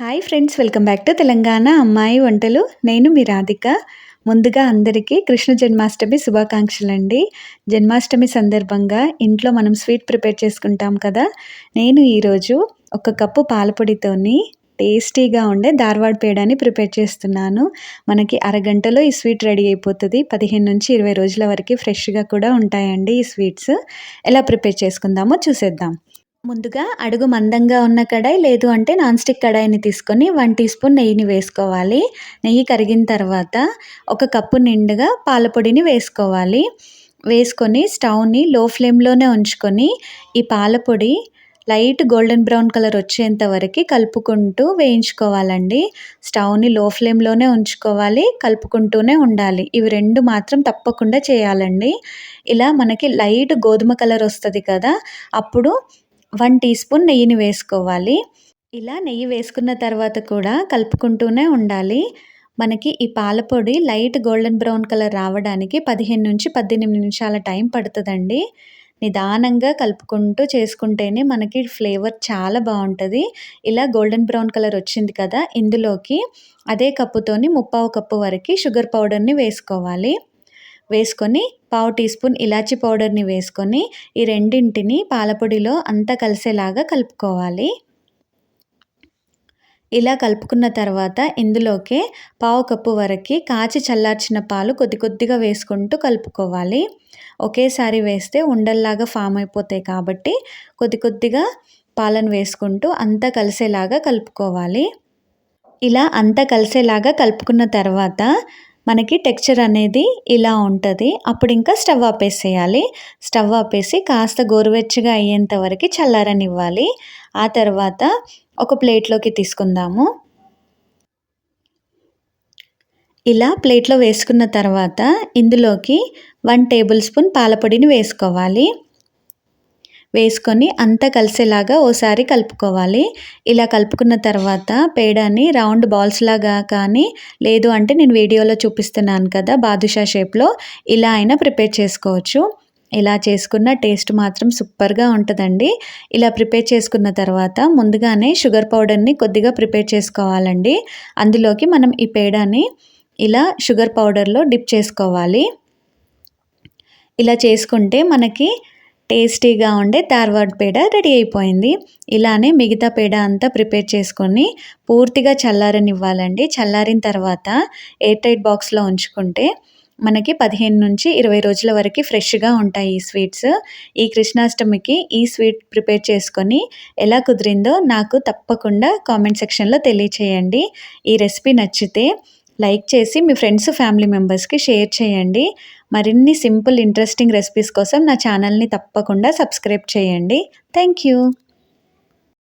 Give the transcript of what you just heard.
Hi friends welcome back to Telangana అమ్మాయి వంటలు నేను మీ రాధిక ముందుగా అందరికీ కృష్ణ జన్మాష్టమి శుభాకాంక్షలు అండి జన్మాష్టమి సందర్భంగా ఇంట్లో మనం స్వీట్ ప్రిపేర్ చేసుకుంటాం కదా నేను ఈరోజు ఒక కప్పు పాలపొడితోని టేస్టీగా ఉండే ధార్వాడ్ పేడాని ప్రిపేర్ చేస్తున్నాను మనకి అరగంటలో ఈ స్వీట్ రెడీ అయిపోతుంది పదిహేను నుంచి ఇరవై రోజుల వరకు ఫ్రెష్గా కూడా ఉంటాయండి ఈ స్వీట్స్ ఎలా ప్రిపేర్ చేసుకుందామో చూసేద్దాం ముందుగా అడుగు మందంగా ఉన్న కడాయి లేదు అంటే నాన్ స్టిక్ కడాయిని తీసుకొని వన్ టీ స్పూన్ నెయ్యిని వేసుకోవాలి. నెయ్యి కరిగిన తర్వాత ఒక కప్పు నిండుగా పాలపొడిని వేసుకోవాలి. వేసుకొని స్టవ్ని లో ఫ్లేమ్లోనే ఉంచుకొని ఈ పాలపొడి లైట్ గోల్డెన్ బ్రౌన్ కలర్ వచ్చేంత వరకు కలుపుకుంటూ వేయించుకోవాలండి. స్టవ్ని లో ఫ్లేమ్లోనే ఉంచుకోవాలి కలుపుకుంటూనే ఉండాలి. ఇవి రెండు మాత్రం తప్పకుండా చేయాలండి. ఇలా మనకి లైట్ గోధుమ కలర్ వస్తుంది కదా అప్పుడు వన్ టీ స్పూన్ నెయ్యిని వేసుకోవాలి. ఇలా నెయ్యి వేసుకున్న తర్వాత కూడా కలుపుకుంటూనే ఉండాలి. మనకి ఈ పాలపొడి లైట్ గోల్డెన్ బ్రౌన్ కలర్ రావడానికి పదిహేను నుంచి పద్దెనిమిది నిమిషాల టైం పడుతుందండి. నిదానంగా కలుపుకుంటూ చేసుకుంటేనే మనకి ఫ్లేవర్ చాలా బాగుంటుంది. ఇలా గోల్డెన్ బ్రౌన్ కలర్ వచ్చింది కదా ఇందులోకి అదే కప్పుతోని ముప్పావు కప్పు వరకు షుగర్ పౌడర్ని వేసుకోవాలి. వేసుకొని పావు టీ స్పూన్ ఇలాచి పౌడర్ని వేసుకొని ఈ రెండింటిని పాలపొడిలో అంతా కలిసేలాగా కలుపుకోవాలి. ఇలా కలుపుకున్న తర్వాత ఇందులోకే పావు కప్పు వరకు కాచి చల్లార్చిన పాలు కొద్ది కొద్దిగా వేసుకుంటూ కలుపుకోవాలి. ఒకేసారి వేస్తే ఉండల్లాగా ఫామ్ అయిపోతాయి కాబట్టి కొద్ది కొద్దిగా పాలను వేసుకుంటూ అంతా కలిసేలాగా కలుపుకోవాలి. ఇలా అంతా కలిసేలాగా కలుపుకున్న తర్వాత మనకి టెక్చర్ అనేది ఇలా ఉంటుంది. అప్పుడు ఇంకా స్టవ్ ఆపేసేయాలి. స్టవ్ ఆపేసి కాస్త గోరువెచ్చగా అయ్యేంత వరకు చల్లారనివ్వాలి. ఆ తర్వాత ఒక ప్లేట్లోకి తీసుకుందాము. ఇలా ప్లేట్లో వేసుకున్న తర్వాత ఇందులోకి వన్ టేబుల్ స్పూన్ పాలపొడిని వేసుకోవాలి. వేసుకొని అంతా కలిసేలాగా ఓసారి కలుపుకోవాలి. ఇలా కలుపుకున్న తర్వాత పేడాని రౌండ్ బాల్స్ లాగా కానీ లేదు అంటే నేను వీడియోలో చూపిస్తున్నాను కదా బాదుషా షేప్లో ఇలా అయినా ప్రిపేర్ చేసుకోవచ్చు. ఇలా చేసుకున్న టేస్ట్ మాత్రం సూపర్గా ఉంటుందండి. ఇలా ప్రిపేర్ చేసుకున్న తర్వాత ముందుగానే షుగర్ పౌడర్ని కొద్దిగా ప్రిపేర్ చేసుకోవాలండి. అందులోకి మనం ఈ పేడాని ఇలా షుగర్ పౌడర్లో డిప్ చేసుకోవాలి. ఇలా చేసుకుంటే మనకి టేస్టీగా ఉండే తార్వాడ్ పేడ రెడీ అయిపోయింది. ఇలానే మిగతా పేడ అంతా ప్రిపేర్ చేసుకొని పూర్తిగా చల్లారనివ్వాలండి. చల్లారిన తర్వాత ఎయిర్ టైట్ బాక్స్లో ఉంచుకుంటే మనకి పదిహేను నుంచి ఇరవై రోజుల వరకు ఫ్రెష్గా ఉంటాయి ఈ స్వీట్స్. ఈ కృష్ణాష్టమికి ఈ స్వీట్ ప్రిపేర్ చేసుకొని ఎలా కుదిరిందో నాకు తప్పకుండా కామెంట్ సెక్షన్లో తెలియచేయండి. ఈ రెసిపీ నచ్చితే లైక్ చేసి మీ ఫ్రెండ్స్ ఫ్యామిలీ మెంబర్స్కి షేర్ చేయండి. మరిన్ని సింపుల్ ఇంట్రెస్టింగ్ రెసిపీస్ కోసం నా ఛానల్ని తప్పకుండా సబ్స్క్రైబ్ చేయండి. Thank you